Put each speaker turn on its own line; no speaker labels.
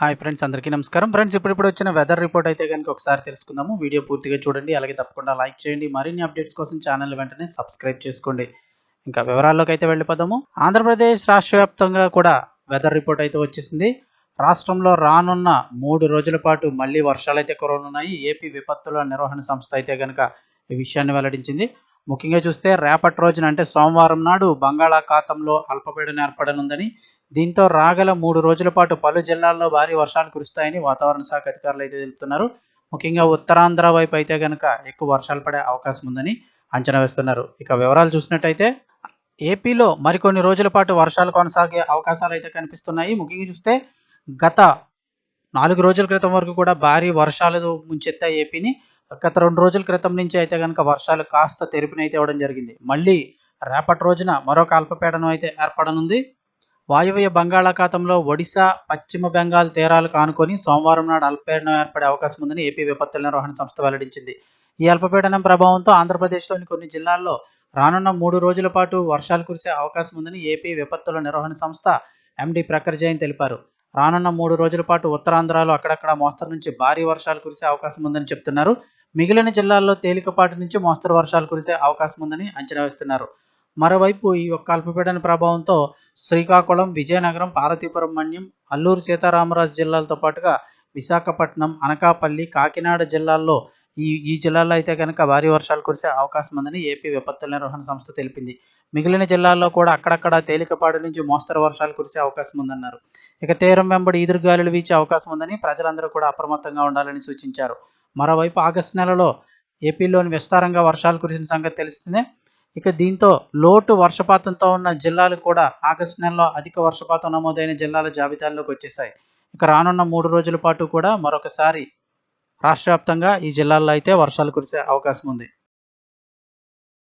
Hi friends అందరికీ నమస్కారం. Friends ఇప్పుడు వచ్చిన వెదర్ రిపోర్ట్ అయితే కనుక ఒకసారి తెలుసుకుందాము. వీడియో పూర్తిగా చూడండి అలాగే తప్పకుండా లైక్ చేయండి. మరిన్ని అప్డేట్స్ కోసం ఛానల్ వెంటనే సబ్స్క్రైబ్ చేసుకోండి. ఇంకా వివరాల్లోకి అయితే వెళ్ళిపోదాము. ఆంధ్రప్రదేశ్ రాష్ట్ర వ్యాప్తంగా కూడా వెదర్ రిపోర్ట్ అయితే వచ్చేసింది. రాష్ట్రంలో రానున్న మూడు రోజుల పాటు మళ్ళీ వర్షాలు అయితే కురవనున్నాయి. ఏపీ విపత్తుల నిర్వహణ సంస్థ అయితే కనుక ఈ విషయాన్ని వెల్లడించింది. ముఖ్యంగా చూస్తే రేపటి రోజున అంటే సోమవారం నాడు బంగాళాఖాతంలో అల్పపీడనం ఏర్పడనుందని దీంతో రాగల మూడు రోజుల పాటు పలు జిల్లాల్లో భారీ వర్షాలు కురుస్తాయని వాతావరణ శాఖ అధికారులు అయితే తెలుపుతున్నారు. ముఖ్యంగా ఉత్తరాంధ్ర వైపు అయితే కనుక ఎక్కువ వర్షాలు పడే అవకాశం ఉందని అంచనా వేస్తున్నారు. ఇక వివరాలు చూసినట్టయితే ఏపీలో మరికొన్ని రోజుల పాటు వర్షాలు కొనసాగే అవకాశాలు అయితే కనిపిస్తున్నాయి. ముఖ్యంగా చూస్తే గత నాలుగు రోజుల క్రితం వరకు కూడా భారీ వర్షాలు ముంచెత్తాయి ఏపీని. గత రెండు రోజుల క్రితం నుంచి అయితే కనుక వర్షాలు కాస్త తెరిపినైతే ఇవ్వడం జరిగింది. మళ్ళీ రేపటి రోజున మరొక అల్పపీడనం అయితే ఏర్పడనుంది. వాయువ్య బంగాళాఖాతంలో ఒడిశా పశ్చిమ బెంగాల్ తీరాలు కానుకొని సోమవారం నాడు అల్పపీడనం ఏర్పడే అవకాశం ఉందని ఏపీ విపత్తుల నిర్వహణ సంస్థ వెల్లడించింది. ఈ అల్పపీడనం ప్రభావంతో ఆంధ్రప్రదేశ్లోని కొన్ని జిల్లాల్లో రానున్న మూడు రోజుల పాటు వర్షాలు కురిసే అవకాశం ఉందని ఏపీ విపత్తుల నిర్వహణ సంస్థ ఎండి ప్రఖర్ జైన్ తెలిపారు. రానున్న మూడు రోజుల పాటు ఉత్తరాంధ్రలో అక్కడక్కడ మోస్తరు నుంచి భారీ వర్షాలు కురిసే అవకాశం ఉందని చెప్తున్నారు. మిగిలిన జిల్లాల్లో తేలికపాటి నుంచి మోస్తరు వర్షాలు కురిసే అవకాశం ఉందని అంచనా వేస్తున్నారు. మరోవైపు ఈ యొక్క అల్పపీడన ప్రభావంతో శ్రీకాకుళం విజయనగరం పార్వతీపురం మన్యం అల్లూరు సీతారామరాజు జిల్లాలతో పాటుగా విశాఖపట్నం అనకాపల్లి కాకినాడ జిల్లాల్లో ఈ ఈ జిల్లాల్లో అయితే కనుక భారీ వర్షాలు కురిసే అవకాశం ఉందని ఏపీ విపత్తుల నిర్వహణ సంస్థ తెలిపింది. మిగిలిన జిల్లాల్లో కూడా అక్కడక్కడ తేలికపాటి నుంచి మోస్తరు వర్షాలు కురిసే అవకాశం ఉందన్నారు. ఇక తీరం వెంబడి ఈదురుగాలులు వీచే అవకాశం ఉందని ప్రజలందరూ కూడా అప్రమత్తంగా ఉండాలని సూచించారు. మరోవైపు ఆగస్టు నెలలో ఏపీలోని విస్తారంగా వర్షాలు కురిసిన సంగతి తెలిసిందే. ఇక దీంతో లోటు వర్షపాతంతో ఉన్న జిల్లాలు కూడా ఆగస్టు నెలలో అధిక వర్షపాతం నమోదైన జిల్లాల జాబితాల్లోకి వచ్చేసాయి ఇక రానున్న మూడు రోజుల పాటు కూడా మరొకసారి రాష్ట్ర వ్యాప్తంగా ఈ జిల్లాల్లో అయితే వర్షాలు కురిసే అవకాశం ఉంది.